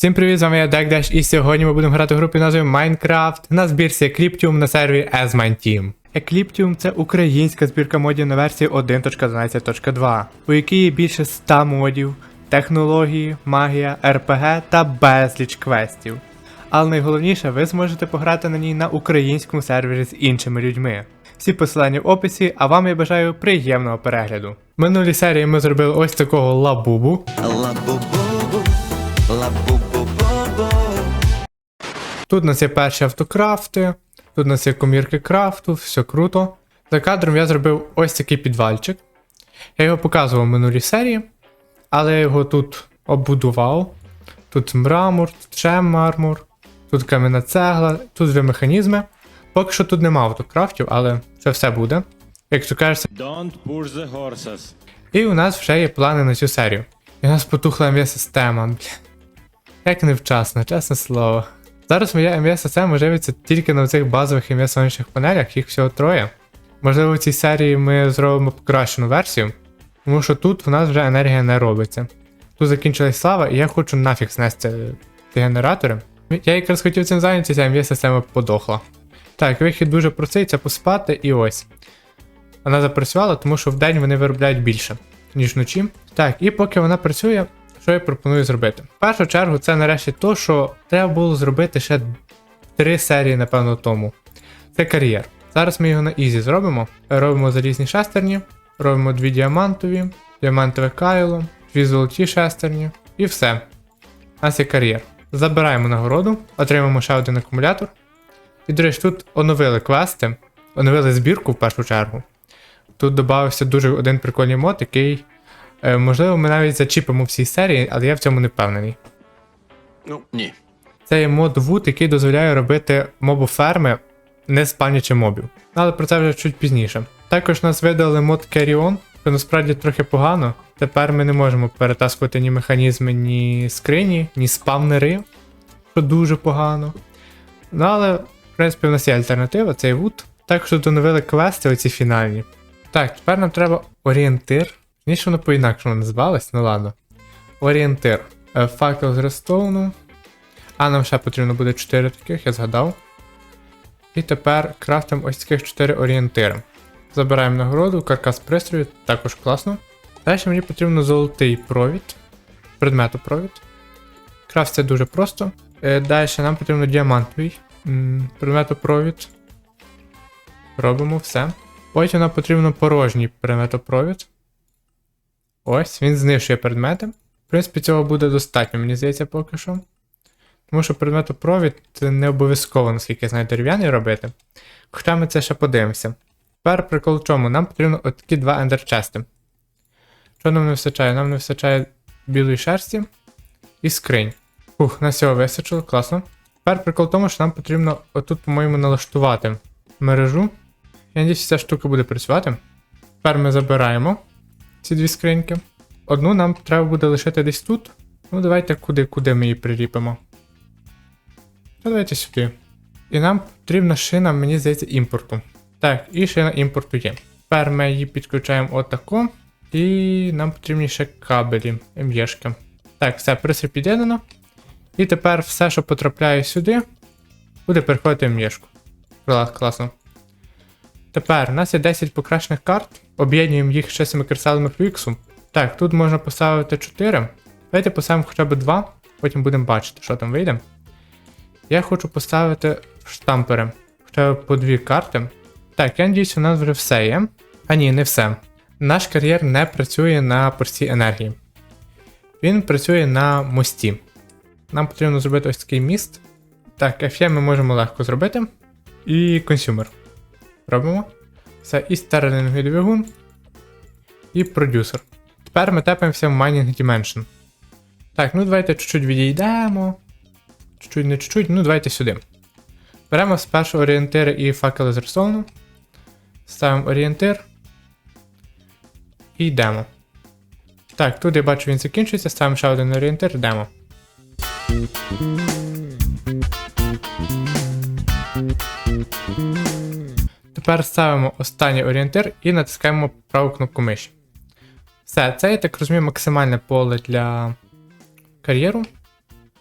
Всім привіт, з вами я DeckDash, і сьогодні ми будемо грати в групі назвою Minecraft на збірці Ecliptium на сервері AsMineTeam. Ecliptium – це українська збірка модів на версії 1.12.2, у якій є більше 100 модів, технології, магія, RPG та безліч квестів. Але найголовніше, ви зможете пограти на ній на українському сервері з іншими людьми. Всі посилання в описі, а вам я бажаю приємного перегляду. В минулій серії ми зробили ось такого лабубу. Ла-бу-бу-бу, ла-бу-бу-бу-бу. Тут у нас є перші автокрафти, тут у нас є комірки крафту, все круто. За кадром я зробив ось такий підвальчик. Я його показував в минулій серії, але я його тут оббудував. Тут мрамор, тут ще мармур, тут кам'яна цегла, тут вже механізми. Поки що тут нема автокрафтів, але це все буде. Як то кажеться, Don't push the horses. і у нас вже є плани на цю серію. І у нас потухла МВ-система. Бля. Як невчасно, чесне слово. Зараз моя МВ-система живиться тільки на цих базових МВ сонячних панелях, їх всього троє. Можливо, в цій серії ми зробимо покращену версію, тому що тут в нас вже енергія не робиться. Тут закінчилась слава, і я хочу нафіг знести ці генератори. Я якраз хотів цим зайнятися, а МВ-система подохла. Так, вихід дуже простий, це поспати і ось. Вона запрацювала, тому що вдень вони виробляють більше, ніж вночі. Так, і поки вона працює, що я пропоную зробити? В першу чергу, це нарешті то, що треба було зробити ще три серії, напевно, тому. Це кар'єр. Зараз ми його на ізі зробимо. Робимо залізні шестерні, робимо дві діамантові, діамантове кайло, дві золоті шестерні, і все. У нас є кар'єр. Забираємо нагороду, отримаємо ще один акумулятор. І, до речі, тут оновили квести, оновили збірку в першу чергу. Тут додався дуже один прикольний мод, який, можливо, ми навіть зачіпимо всій серії, але я в цьому не впевнений. Ну, ні. Це є мод Wood, який дозволяє робити мобоферми, не спавнячи мобів. Але про це вже чуть пізніше. Також нас видали мод Carry On, що насправді трохи погано. Тепер ми не можемо перетаскувати ні механізми, ні скрині, ні спавнери, що дуже погано. Ну але, в принципі, в нас є альтернатива, це є Wood. Також тут оновили квести, оці фінальні. Так, тепер нам треба орієнтир. Ніж воно по-інакшому називалось, ну ладно. Орієнтир. Е, Факел з рестоуну. А нам ще потрібно буде 4 таких, я згадав. І тепер крафтимо ось таких 4 орієнтири. Забираємо нагороду, каркас пристрою, також класно. Далі мені потрібно золотий провід, предметопровід. Крафт це дуже просто. Е, Далі нам потрібно діамантовий предметопровід. Робимо все. Потім нам потрібно порожній предметопровід. Ось, він знищує предмети. В принципі, цього буде достатньо, мені здається, поки що. Тому що предметопровід це не обов'язково, наскільки я знаю, дерев'яний робити. Хоча ми це ще подивимося. Тепер прикол в чому? Нам потрібно отакі два ендерчести. Що нам не вистачає? Нам не вистачає білої шерсті і скринь. Ух, на цього вистачило, класно. Тепер прикол в тому, що нам потрібно отут, по-моєму, налаштувати мережу. Я надіюсь, ця штука буде працювати. Тепер ми забираємо ці дві скриньки. Одну нам треба буде лишити десь тут. Ну, давайте куди, куди ми її приліпимо. Ну, давайте сюди. І нам потрібна шина, мені здається, імпорту. Так, і шина імпорту є. Тепер ми її підключаємо отако. І нам потрібні ще кабелі, МЄшки. Так, все, пристрій під'єднано. І тепер все, що потрапляє сюди, буде переходити в м'єшку. Клас, класно. Тепер у нас є 10 покращених карт. Об'єднуємо їх ще цими кристалами фліксу. Так, тут можна поставити 4. Давайте поставимо хоча б 2, потім будемо бачити, що там вийде. Я хочу поставити штампери. Хоча б по дві карти. Так, я надіюсь, у нас вже все є. А ні, не все. Наш кар'єр не працює на простій енергії. Він працює на мості. Нам потрібно зробити ось такий міст. Так, FE ми можемо легко зробити. І консюмер. Робимо. Це і стерлінговий двигун, і продюсер. Тепер ми тепаємося в Mining Dimension. Так, ну давайте чуть-чуть відійдемо. Чуть-чуть, не чуть-чуть, ну давайте сюди. Беремо спершу орієнтири і факели з ресону. Ставимо орієнтир. І йдемо. Так, тут я бачу, він закінчується, ставимо ще один орієнтир, йдемо. Тепер ставимо останній орієнтир і натискаємо праву кнопку миші. Все, це, я так розумію, максимальне поле для кар'єру.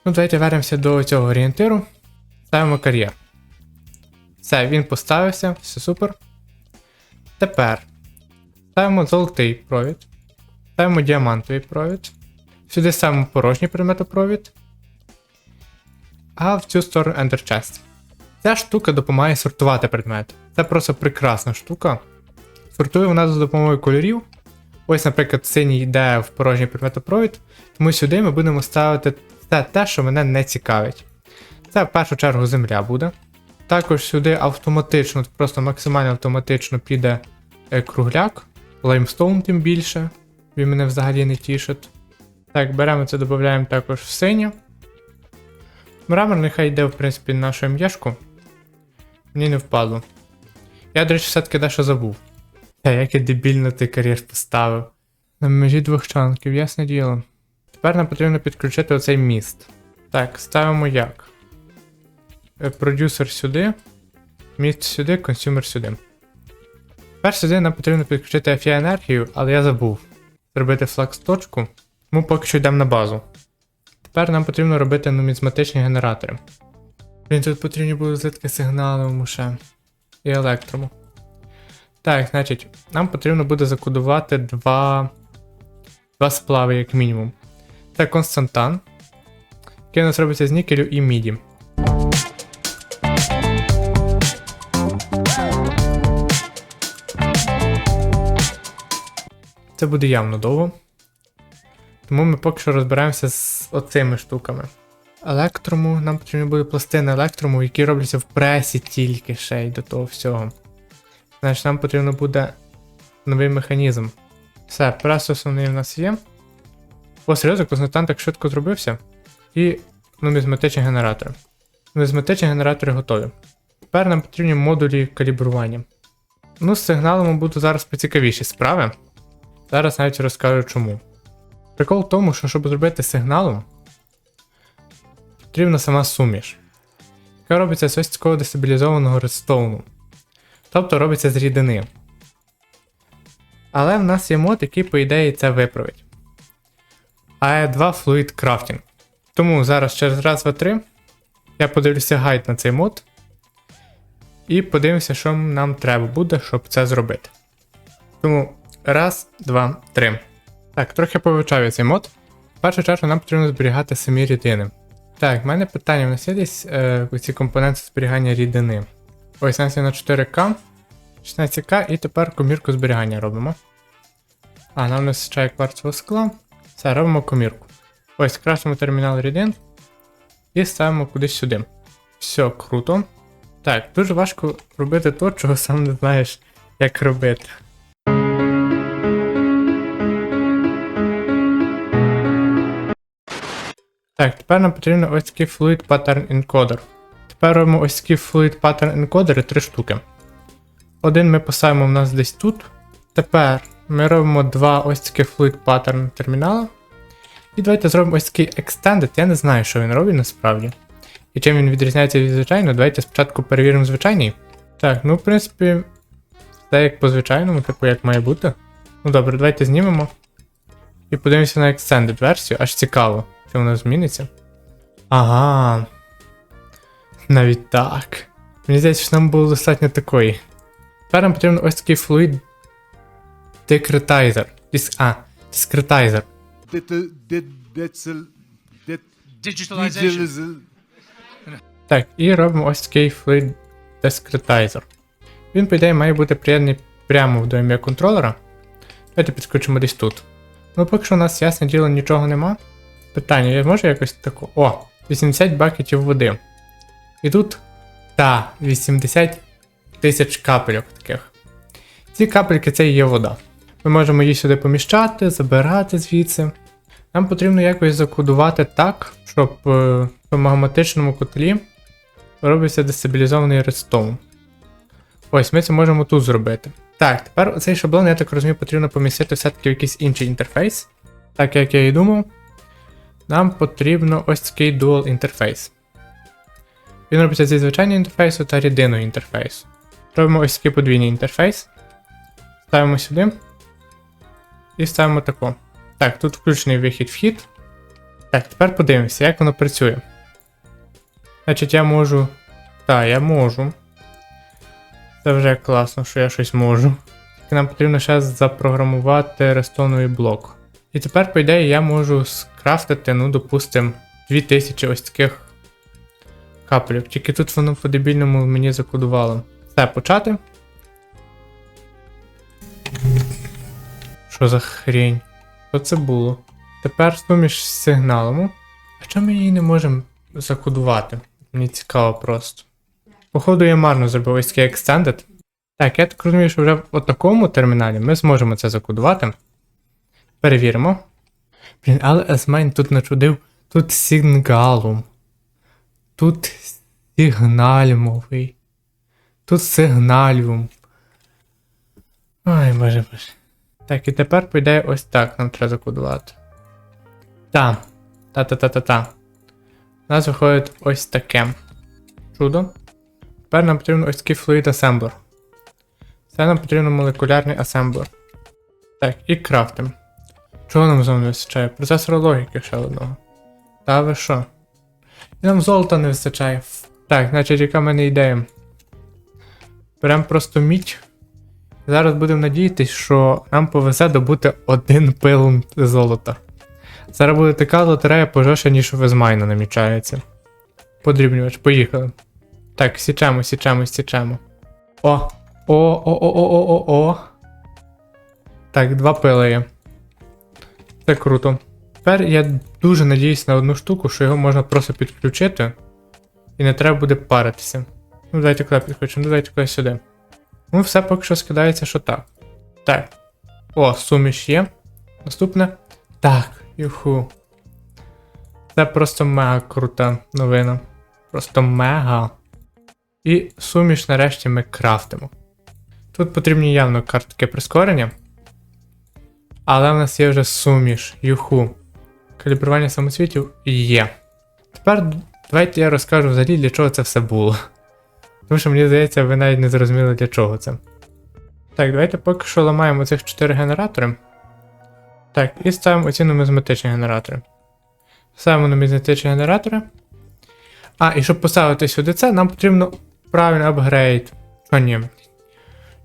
Ну, давайте вернемося до цього орієнтиру. Ставимо кар'єр. Все, він поставився, все супер. Тепер ставимо золотий провід. Ставимо діамантовий провід. Сюди ставимо порожній предметопровід. А в цю сторону Ender Chest. Ця штука допомагає сортувати предмети. Це просто прекрасна штука. Сортує вона за допомогою кольорів. Ось, наприклад, синій йде в порожній предметопровід, тому сюди ми будемо ставити те, те, що мене не цікавить. Це в першу чергу земля буде. Також сюди автоматично, просто максимально автоматично піде е, кругляк, лаймстоун тим більше. Він мене взагалі не тішить. Так, беремо це, додаємо також в синє. Мрамор нехай йде, в принципі, на нашу м'яшку. Мені не впадло. Я, до речі, все-таки дещо забув. Та як я дебільно ти кар'єр поставив. На межі двох чанків, ясне діло. Тепер нам потрібно підключити оцей міст. Так, ставимо як. Е, Продюсер сюди. Міст сюди, консюмер сюди. Тепер сюди нам потрібно підключити FI енергію, але я забув зробити флакс точку. Тому поки що йдемо на базу. Тепер нам потрібно робити нумізматичні генератори. Блін, тут потрібні будуть злитки сигналу ще. І електрому. Так, значить, нам потрібно буде закодувати два, два сплави, як мінімум. Це константан, який у нас робиться з нікелю і міді. Це буде явно довго. Тому ми поки що розбираємося з оцими штуками. Електрому, нам потрібно буде пластини електрому, які робляться в пресі тільки ще й до того всього. Значить, нам потрібно буде новий механізм. Все, прес основний в нас є. О, серйозно, константан так швидко зробився. І нумізматичні генератори. Нумізматичні генератори готові. Тепер нам потрібні модулі калібрування. Ну, з сигналом будуть зараз поцікавіші справи. Зараз навіть розкажу чому. Прикол в тому, що щоб зробити сигналом, потрібна сама суміш, яка робиться з ось такого дестабілізованого редстоуну. Тобто робиться з рідини. Але в нас є мод, який, по ідеї, це виправить. AE2 Fluid Crafting. Тому зараз через раз, два, три я подивлюся гайд на цей мод. І подивимося, що нам треба буде, щоб це зробити. Тому раз, два, три. Так, трохи повивчав я цей мод. В першу чергу нам потрібно зберігати самі рідини. Так, в мене питання: у нас є десь е, ці компоненти зберігання рідини. Ось у нас є на 4К, 16К і тепер комірку зберігання робимо. А, нам не вистачає кварцевого скла. Все, робимо комірку. Ось, красимо термінал рідин і ставимо кудись сюди. Все, круто. Так, дуже важко робити то, чого сам не знаєш, як робити. Так, тепер нам потрібно ось такий Fluid Pattern Encoder. Тепер робимо ось такі Fluid Pattern Encoder три штуки. Один ми поставимо в нас десь тут. Тепер ми робимо два ось такі Fluid Pattern термінала. І давайте зробимо ось такий Extended. Я не знаю, що він робить насправді. І чим він відрізняється від звичайного, давайте спочатку перевіримо звичайний. Так, ну в принципі, все як по звичайному, типу як має бути. Ну добре, давайте знімемо. І подивимося на Extended версію, аж цікаво, чи вона зміниться. Ага. Навіть так. Мені здається, що нам було достатньо такої. Тепер нам потрібен ось такий флуїд декретайзер. Дис... А, дискретайзер. Digitalization. Так, і робимо ось такий флуїд дискретайзер. Він, по ідеї, має бути приєднаний прямо до ім'я контролера. Давайте підключимо десь тут. Ну, поки що у нас, ясне діло, нічого нема. Питання, я можу якось таку. О, 80 бакетів води. І тут. Та, 80 тисяч капельок таких. Ці капельки це і є вода. Ми можемо її сюди поміщати, забирати звідси. Нам потрібно якось закодувати так, щоб е, в магматичному котлі робиться дестабілізований редстоун. Ось, ми це можемо тут зробити. Так, тепер цей шаблон, я так розумію, потрібно помістити все-таки в якийсь інший інтерфейс. Так як я і думав, нам потрібно ось такий dual інтерфейс. Він робиться зі звичайного інтерфейсу та рідинного інтерфейсу. Робимо ось такий подвійний інтерфейс. Ставимо сюди. І ставимо тако. Так, тут включений вихід-вхід. Так, тепер подивимося, як воно працює. Значить, я можу. Так, я можу. Це вже класно, що я щось можу. Тільки нам потрібно ще запрограмувати рестоновий блок. І тепер, по ідеї, я можу скрафтити, ну, допустим, 2000 ось таких капелів. Тільки тут воно по-дебільному мені закодувало. Все, почати. Що за хрень? Що це було? Тепер суміш з сигналом. А чому ми її не можемо закодувати? Мені цікаво просто. Походу, я марно зробив ось такий Extended. Так, я так розумію, що вже в такому терміналі ми зможемо це закодувати. Перевіримо. Блін, але S-Main тут начудив. Тут сигналум. Тут сигнальмовий. Тут сигналіум. Ой, боже боже. Так, і тепер піде ось так нам треба закодувати. Та. Та-та-та-та-та. У нас виходить ось таке. Чудо. Тепер нам потрібен ось такий Fluid Assembler. Це нам потрібен молекулярний асемблер. Так, і крафтим. Чого нам знову не вистачає? Процесора логіки ще одного. Та ви що? І нам золота не вистачає. Так, значить, яка в мене ідея? Беремо просто мідь. Зараз будемо надіятися, що нам повезе добути один пилум золота. Зараз буде така лотерея пожежа, ніж в Езмайна намічається. Подрібнювач, поїхали. Так, січемо, січемо, січемо. О! О, о, о, о, о, о, о. Так, два пили є. Це круто. Тепер я дуже надіюсь на одну штуку, що його можна просто підключити. І не треба буде паритися. Ну, давайте куди підключимо, ну давайте кудись сюди. Ну, все поки що скидається, що так. Так. О, суміш є. Наступне. Так, юху. Це просто мега крута новина. Просто мега. І суміш нарешті ми крафтимо. Тут потрібні явно картки прискорення. Але в нас є вже суміш, юху. Калібрування самоцвітів є. Тепер давайте я розкажу взагалі, для чого це все було. Тому що мені здається, ви навіть не зрозуміли для чого це. Так, давайте поки що ламаємо цих 4 генератори. Так, і ставимо оці нумізматичні генератори. Ставимо нумізматичні генератори. А, і щоб поставити сюди це, нам потрібно правильний апгрейд. Чо ні?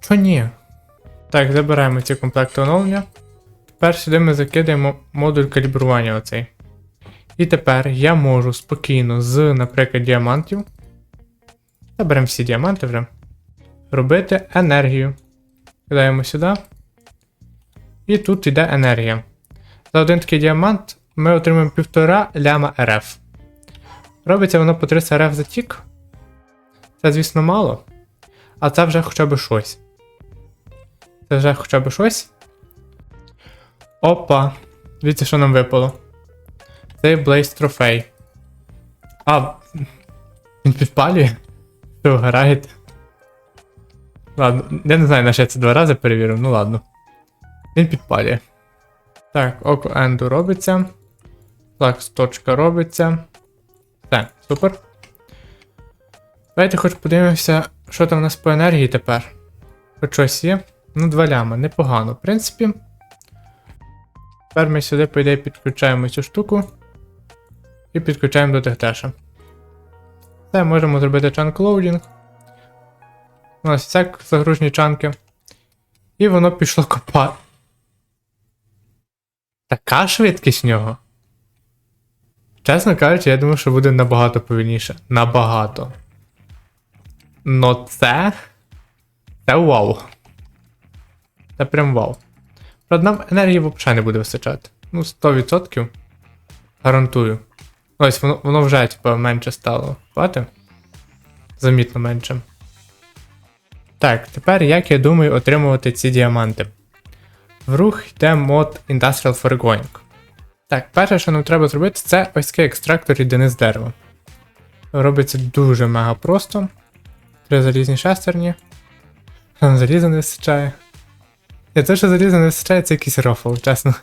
Чо ні? Так, забираємо ці комплекти оновлення. Тепер сюди ми закидаємо модуль калібрування оцей. І тепер я можу спокійно з, наприклад, діамантів. Заберемо всі діаманти вже. Робити енергію. Кидаємо сюди. І тут йде енергія. За один такий діамант ми отримаємо 1,5 ляма РФ. Робиться воно по 30 РФ за тік. Це, звісно, мало. А це вже хоча б щось. Це вже хоча б щось. Опа. Дивіться, що нам випало. Це Blaze трофей. А. Він підпалює? Що граєте? Ладно, я не знаю, на що я це два рази перевірив, ну ладно. Він підпалює. Так, око енду робиться. Флакс точка робиться. Все, супер. Давайте хоч подивимося, що там у нас по енергії тепер. Хоч щось є. Ну, два ляма, непогано, в принципі. Тепер ми сюди, по ідеї, підключаємо цю штуку. І підключаємо до техтеша. Це можемо зробити чанк лоудінг. У нас всяк загружені чанки. І воно пішло копати. Така швидкість в нього. Чесно кажучи, я думав, що буде набагато повільніше. Набагато. Но це. Це вау. Це прям вау. Правда, нам енергії взагалі не буде вистачати. Ну, 100%. Гарантую. Ось, воно, воно вже, типу, менше стало. Бачите? Замітно менше. Так, тепер як я думаю отримувати ці діаманти. В рух йде мод Industrial Foregoing. Так, перше, що нам треба зробити, це ось такий екстрактор рідини з дерева. Робиться дуже мега просто. Три залізні шестерні. Нам заліза не вистачає. Я те, що заліза не вистачає, це якийсь рофл, чесно.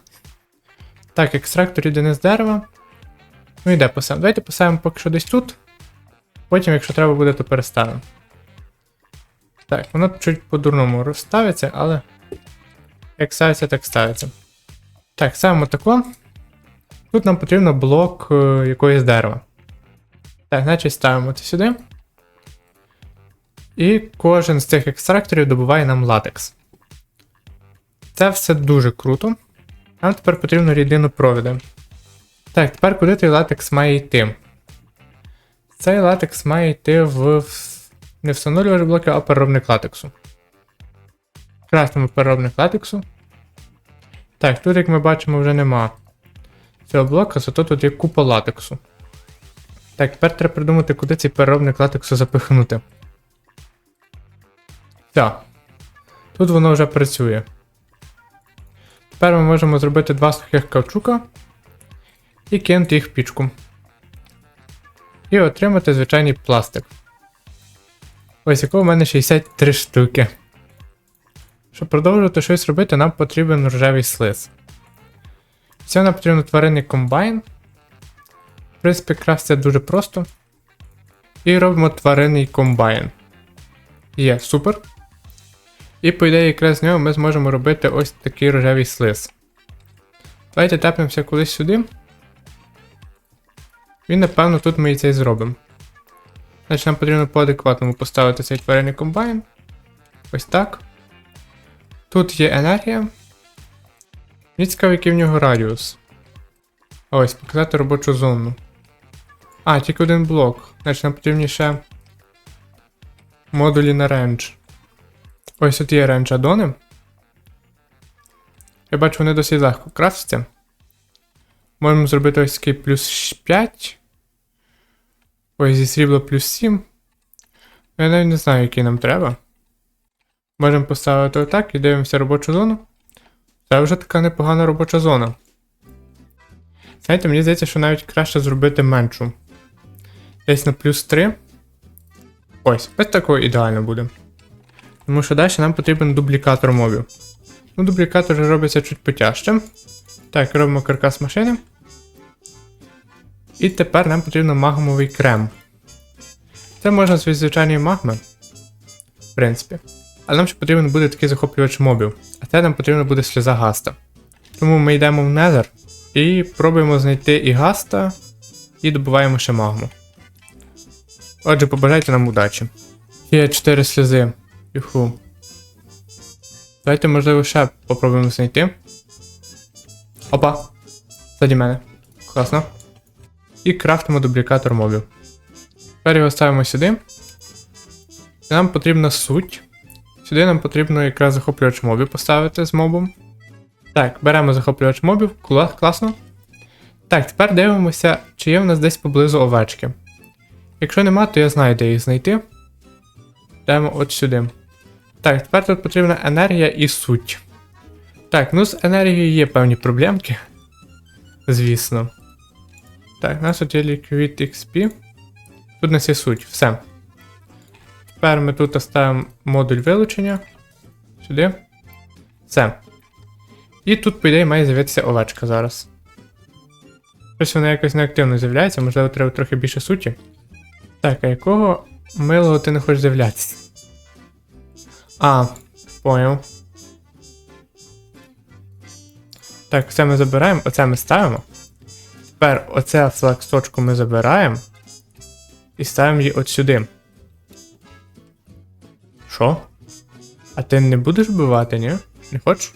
Так, екстрактор рідини з дерева. Ну йде посадимо. Давайте поставимо поки що десь тут. Потім, якщо треба буде, то переставимо. Так, воно чуть по-дурному розставиться, але. Як ставиться, так ставиться. Так, ставимо тако. Тут нам потрібно блок е, якоїсь дерева. Так, значить ставимо це сюди. І кожен з цих екстракторів добуває нам латекс. Це все дуже круто. Нам тепер потрібно рідину провіда. Так, тепер куди той латекс має йти? Цей латекс має йти в. не встановлювач блоків, а переробник латексу. Красному переробник латексу. Так, тут, як ми бачимо, вже нема цього блока, зато тут є купа латексу. Так, тепер треба придумати, куди цей переробник латексу запихнути. Так. Тут воно вже працює. Тепер ми можемо зробити два сухих кавчука і кинути їх в пічку. І отримати звичайний пластик. Ось якого в мене 63 штуки. Щоб продовжувати щось робити, нам потрібен рожевий слиз. Це нам потрібен тваринний комбайн. В принципі, якраз дуже просто. І робимо тваринний комбайн. Є, супер. І по ідеї, якраз з нього ми зможемо робити ось такий рожевий слиз. Давайте тепнемося кудись сюди. І напевно тут ми і це і зробимо. Значить, нам потрібно по адекватному поставити цей тваринний комбайн. Ось так. Тут є енергія. Мені цікаво, який в нього радіус. Ось, показати робочу зону. А, тільки один блок. Значить, нам потрібні ще модулі на рендж. Ось тут є рендж адони. Я бачу, вони досить легко крафтяться. Можемо зробити ось такий плюс 5. Ось зі срібла плюс 7. Я навіть не знаю, який нам треба. Можемо поставити отак і дивимося робочу зону. Це вже така непогана робоча зона. Знаєте, мені здається, що навіть краще зробити меншу. Десь на плюс 3. Ось, ось такого ідеально буде. Тому що далі нам потрібен дублікатор мобів. Ну, дублікатор робиться чуть потяжче. Так, робимо каркас машини. І тепер нам потрібен магмовий крем. Це можна з звичайної магми. В принципі. Але нам ще потрібен буде такий захоплювач мобів. А це нам потрібно буде сльоза гаста. Тому ми йдемо в Незер і пробуємо знайти і гаста, і добуваємо ще магму. Отже, побажайте нам удачі. Є 4 сльози. Юху. Давайте, можливо, ще попробуємо знайти. Опа. Ззаді мене. Класно. І крафтимо дублікатор мобів. Тепер його ставимо сюди. Нам потрібна суть. Сюди нам потрібно якраз захоплювач мобів поставити з мобом. Так, беремо захоплювач мобів, класно. Так, тепер дивимося, чи є в нас десь поблизу овечки. Якщо нема, то я знаю, де їх знайти. Йдемо от сюди. Так, тепер тут потрібна енергія і суть. Так, ну з енергією є певні проблемки. Звісно. Так, у нас тут є Liquid XP. Тут у нас є суть, все. Тепер ми тут ставимо модуль вилучення. Сюди. Все. І тут, по ідеї, має з'явитися овечка зараз. Щось вона якось неактивно з'являється, можливо, треба трохи більше суті. Так, а якого милого ти не хочеш з'являтися? А, поняв. Так, це ми забираємо, оце ми ставимо. Тепер оце флексочку ми забираємо. І ставимо її от сюди. Що? А ти не будеш вбивати, ні? Не хочеш?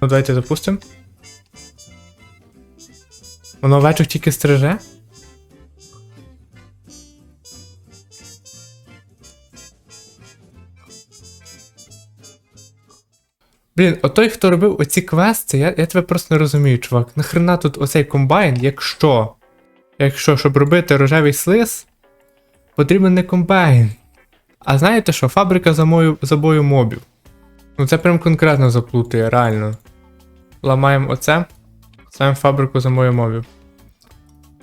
Ну давайте запустимо. Воно овечок тільки стриже? Блін, отой, хто робив оці квести, я, я тебе просто не розумію, чувак. Нахрена тут оцей комбайн, якщо. Якщо, щоб робити рожевий слиз, потрібен не комбайн. А знаєте що, фабрика забою, забою мобів. Ну це прям конкретно заплутує, реально. Ламаємо оце. Ставимо фабрику забою мобів.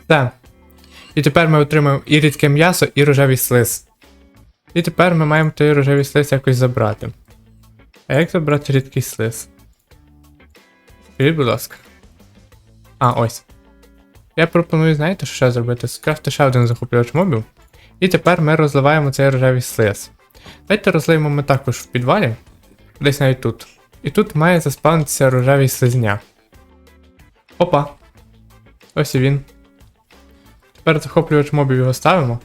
Все. І тепер ми отримаємо і рідке м'ясо, і рожевий слиз. І тепер ми маємо той рожевий слиз якось забрати. А як забрати рідкий слиз? Скажіть, будь ласка. А, ось. Я пропоную, знаєте, що ще зробити? Скрафти ще один захоплювач мобів. І тепер ми розливаємо цей рожевий слиз. Давайте розливаємо ми також в підвалі. Десь навіть тут. І тут має заспавнитися рожевий слизня. Опа. Ось і він. Тепер захоплювач мобів його ставимо.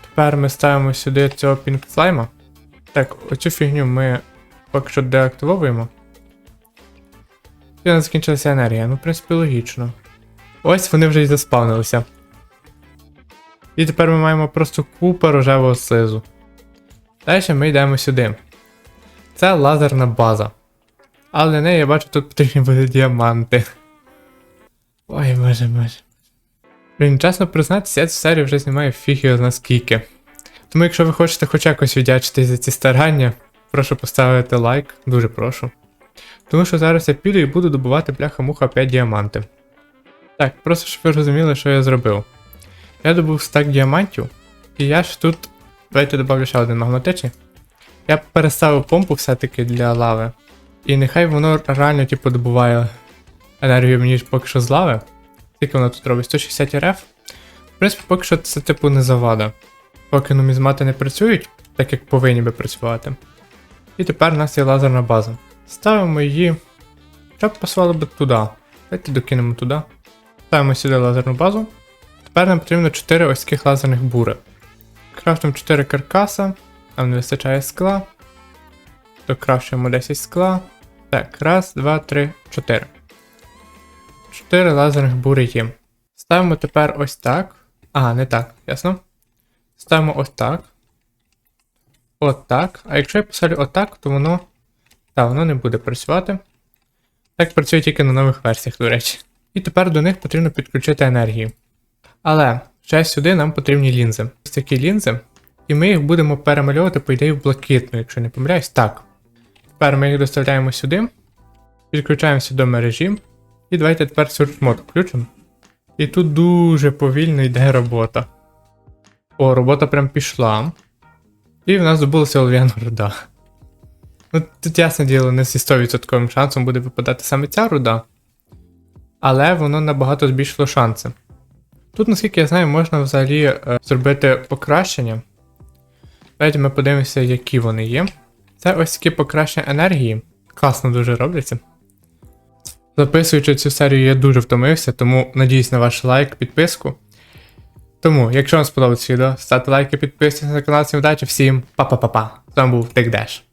Тепер ми ставимо сюди цього пінкслайма. Так, оцю фігню ми поки що деактивовуємо. І у нас закінчилася енергія. Ну, в принципі, логічно. Ось вони вже й заспавнилися. І тепер ми маємо просто купу рожевого слизу. Далі ми йдемо сюди. Це лазерна база. Але для неї я бачу, тут потрібні будуть діаманти. Ой, боже боже. Блін, чесно признатися, я цю серію вже знімаю фіг його наскільки. Тому якщо ви хочете хоч якось віддячитись за ці старання, прошу поставити лайк, дуже прошу. Тому що зараз я піду і буду добувати бляха-муха 5 діаманти. Так, просто щоб ви розуміли, що я зробив. Я добув стак діамантів, і я ж тут. Давайте добавлю ще один магматичний. Я переставив помпу все-таки для лави. І нехай воно реально типу добуває енергію мені поки що з лави. Скільки воно тут робить? 160 РФ. В принципі, поки що це типу не завада. Поки нумізмати не працюють, так як повинні би працювати. І тепер у нас є лазерна база. Ставимо її. Хоча б посилали би туди. Давайте докинемо туди. Ставимо сюди лазерну базу. Тепер нам потрібно 4 ось таких лазерних бури. Крафтимо 4 каркаса, нам не вистачає скла. Докрафчуємо 10 скла. Так, раз, два, три, чотири. Чотири лазерних бури є. Ставимо тепер ось так. А, не так, ясно? Ставимо ось так. От так. А якщо я поставлю отак, то воно. Так, воно не буде працювати. Так працює тільки на нових версіях, до речі. І тепер до них потрібно підключити енергію. Але ще сюди нам потрібні лінзи. Ось такі лінзи. І ми їх будемо перемальовувати, по ідеї, в блакитну, якщо не помиляюсь. Так. Тепер ми їх доставляємо сюди. Підключаємося до мережі. І давайте тепер Search Mode включимо. І тут дуже повільно йде робота. О, робота прям пішла. І в нас здобулася олов'яна руда. Ну, тут ясне діло, не зі 100% шансом буде випадати саме ця руда. Але воно набагато збільшило шанси. Тут, наскільки я знаю, можна взагалі е, зробити покращення. Давайте ми подивимося, які вони є. Це ось такі покращення енергії. Класно дуже робляться. Записуючи цю серію, я дуже втомився, тому надіюсь на ваш лайк, підписку. Тому, якщо вам сподобалось відео, ставте лайки, підписуйтесь на канал, всім удачі, всім па-па-па-па. З вами був TechDash.